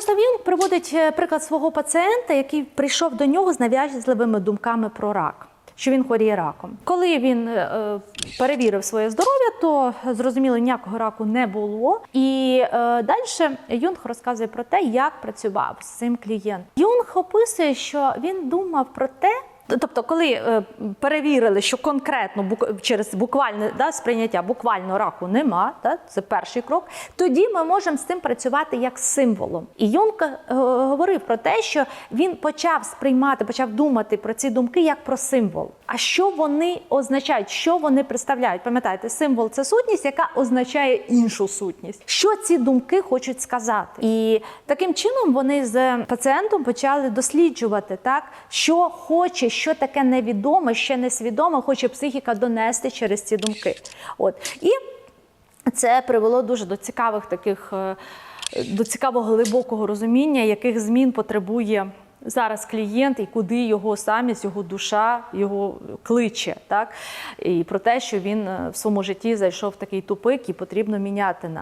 Ярослав Юнг приводить е, приклад свого пацієнта, який прийшов до нього з нав'язливими думками про рак. Що він хворіє раком. Коли він е, е, перевірив своє здоров'я, то зрозуміло, ніякого раку не було. І е, далі Юнг розказує про те, як працював з цим клієнтом. Юнг описує, що він думав про те. Тобто, коли е, перевірили, що конкретно через буквальне да, сприйняття буквально раку нема, да, це перший крок, тоді ми можемо з цим працювати як символом. І Юнг е, говорив про те, що він почав сприймати, почав думати про ці думки як про символ. А що вони означають, що вони представляють? Пам'ятаєте, символ це сутність, яка означає іншу сутність. Що ці думки хочуть сказати? І таким чином вони з пацієнтом почали досліджувати, так що хоче, що таке невідоме, ще несвідоме, хоче психіка донести через ці думки. От і це привело дуже до цікавих таких, е, до цікавого глибокого розуміння, яких змін потребує зараз клієнт і куди його самість, його душа, його кличе. Так? І про те, що він е, в своєму житті зайшов в такий тупик і потрібно міняти на